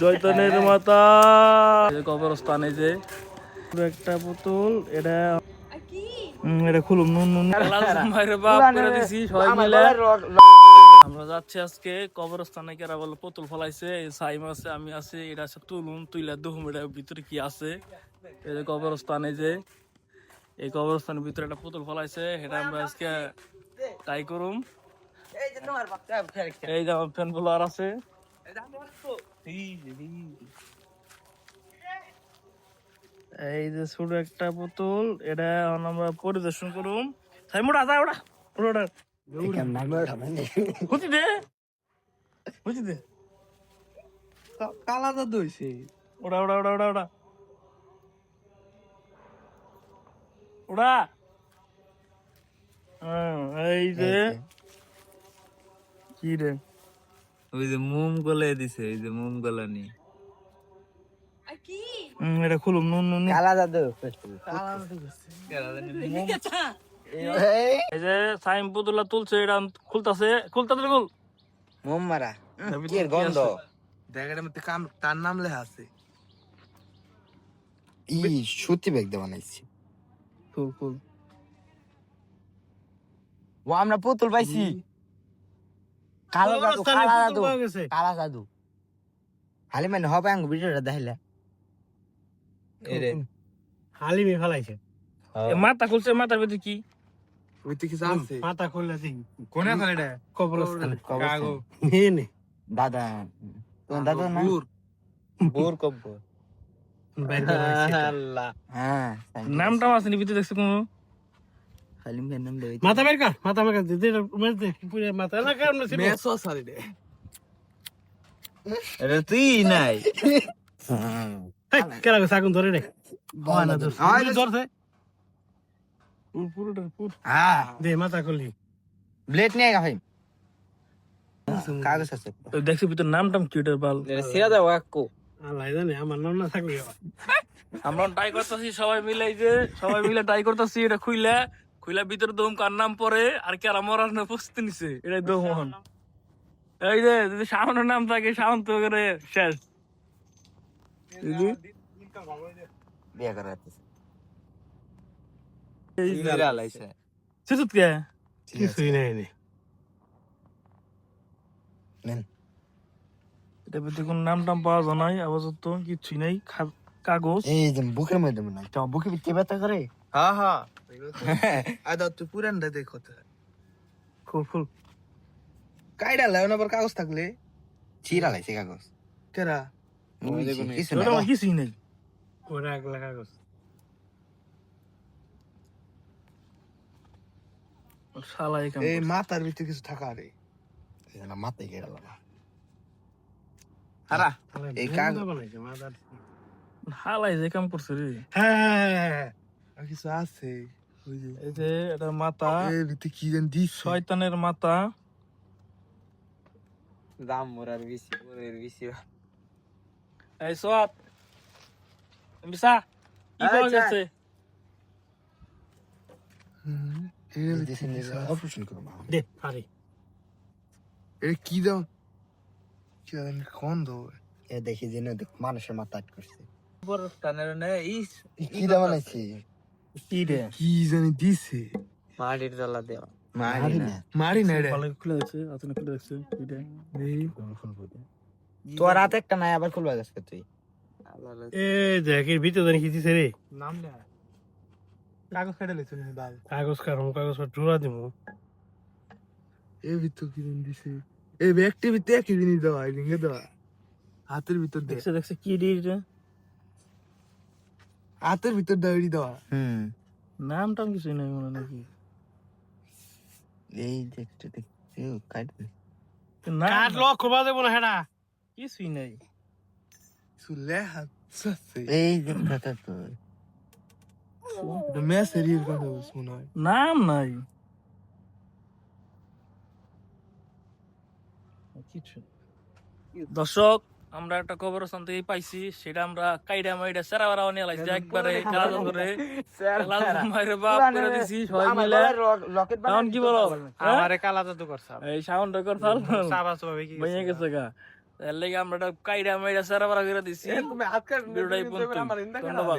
শয়তানের মাথা কবরস্থানে যে একটা বোতল এটা এটা খুলুম নুন নুন মায়ের বাপ করে দিছি সবাই মিলে। আমরা যাচ্ছি আজকে কবরস্থানে কেরা বলে পুতুল ফলাইছে সাইম আছে আমি আছি এটা আছে তুলুন তুইলা দুহুম এটা ভিতরে কি আছে? এই যে কবরস্থানে যে এই কবরস্থানের ভিতরে একটা পুতুল ফলাইছে এটা আমরা আজকে ট্রাই করুম। এই যে আমার ফ্যান। আর আছে। এই যে ছোট একটা বোতল এটা এখন আমরা পরিদর্শন করুম। সাইম ওটা যা ওটা বুঝি দে। বুঝি দে। কালা ওটা হ্যাঁ, এই যে। কি রে? ওই যে মোম গলে দিছে এই যে মোম গলানি এটা খুলুম নুন নুন। কালা জাদু এই যে সাইম পুতুলা তুলছে এটা খুলতাছে। খুলতাছে খুল। মোম মারা। কি গন্ধ? জায়গাটার মধ্যে কাম তার নাম লেখা আছে। ই সত্যি ব্যাগ দিয়ে বানাইছি। খুল খুল। ও আমরা পুতুল পাইছি। কালো জাদু কালা জাদু কালা জাদু। খালি মানে হবে আঙ্গ ভিডিওটা দেখাইলে। হালিমে ফেলাইছে। এ মাথা খুলছে মাথার ভিতরে কি? আছে। মাথা খুললে কোনে এটা? কবরস্থানে। কবরস্থান। নে নে। দাদা তোমার দাদা না? বুর। বুর কব্বর। বাইর করে রাখছে এটা। আল্লাহ হ্যাঁ নামটা আছে নি ভিতরে দেখছে কোনো? নাম লই মাথা বের কর মাথা বের কর দিদি মেরে দে পুরে মাথা না কারণ ছিল মেসো সারি দে। এটা তুই নাই। হেই কেলা গো সাগুন ধরে রে না ধর। ধরছে পুর পুরোটা পুর হ্যাঁ। দে মাথা খুললি ব্লেড নিয়ে গা ভাই কাগজ আছে। তো দেখছি ভিতরে নাম টাম কি ওটার বাল সিরা দাও আকো আল্লাহ জানে আমার নাম না থাকলে আমরা ট্রাই করতেছি সবাই মিলে যে সবাই মিলে ট্রাই করতেছি এটা খুইলা। খুইলা ভিতরে দম কার নাম পরে আর মরার না প্রস্তুতি নিছে। এটাই দমন এই যে যদি শাওনের নাম থাকে শাওন তো করে শেষ। দিদি, বিয়ে করা আছে এই যে, সিরা সুসুত কে? কিছুই নাই নে। নেন। এটা ভিতরে কোন নাম টাম পাওয়া যায় নাই আপাতত কিছুই নাই কাগজ। এই যে বুকের মধ্যে বুকে ব্যথা করে? হ্যাঁ হ্যাঁ। আদা তুই পুরানটা দেখো তো। খুল খুল। কাইডা লাও না কাগজ থাকলে। চিরা লাইছে কাগজ। কেরা? কিছু ওটা না আমার কিছুই নাই। ওরা আগলা কাগজ। শালা এই মাথার ভিতরে কিছু থাকা রে। মাথায় গেল হারা। এই কাগজ- হালাই যে কাম করছে রে। হ্যাঁ হ্যাঁ, হ্যাঁ, হ্যাঁ। কিছু আছে? এই যে এটা মাথা। এর ভিতরে কি জানি দিস শয়তানের মাথা। দাম মোরার বেশি মোরের বেশি। এই বিসা কি পাওয়া। গেছে? এর ভিতরে কি কিছু আছে? অপারেশন করব দে পারি এটা কি দাও কি জানি গন্ধ এ দেখি মানুষের মাথা আট করছে বড় টানের না ইস কি দা বানাইছে কি রে? কি জানি দিছে? মাটির তলা দেওয়া। মারি না। মারি না। রে। খুলে আতনে খুলে দেখছে। এটা এই। তোর হাতে একটা নাই আবার খুলবা গেছে তুই। এ দেখ এর ভিতরে জানি কি দিছে রে? নাম না কাগজ কেটে লেছো না বাল। কাগজ কাগজ জোড়া ভিতর কি দিছে? ভিতরে কি হাতের ভিতর দেখছে দেখছে কি রে হাতের ভিতর ডায়েরি দেওয়া। হুম। নাম টাম কিছুই নাই মনে নাকি? এই দেখতে দেখতে কাট নাম কাট লক্ষ বাজে মনে হেডা। কিছুই নাই। কিছু লেখা এই যে কথা তো। কথা মনে হয়। নাম নাই। কিছু দর্শক আমরা একটা কবরস্থান থেকে পাইছি সেটা আমরা কাইডা মাইডা সেরা বারা অনেক লাগছে একবারে কাজ করে মায়ের বাপ করে দিছি সবাই মিলে। এখন কি বলো? হ্যাঁ? আমারে কালা জাদু করছাল এই সাউন্ড কর ফাল। সাবা সাবা কি ভেঙে গেছে গা। এর লেগে আমরা একটা কাইডা মাইরা সেরা বারা করে দিছি। ধন্যবাদ।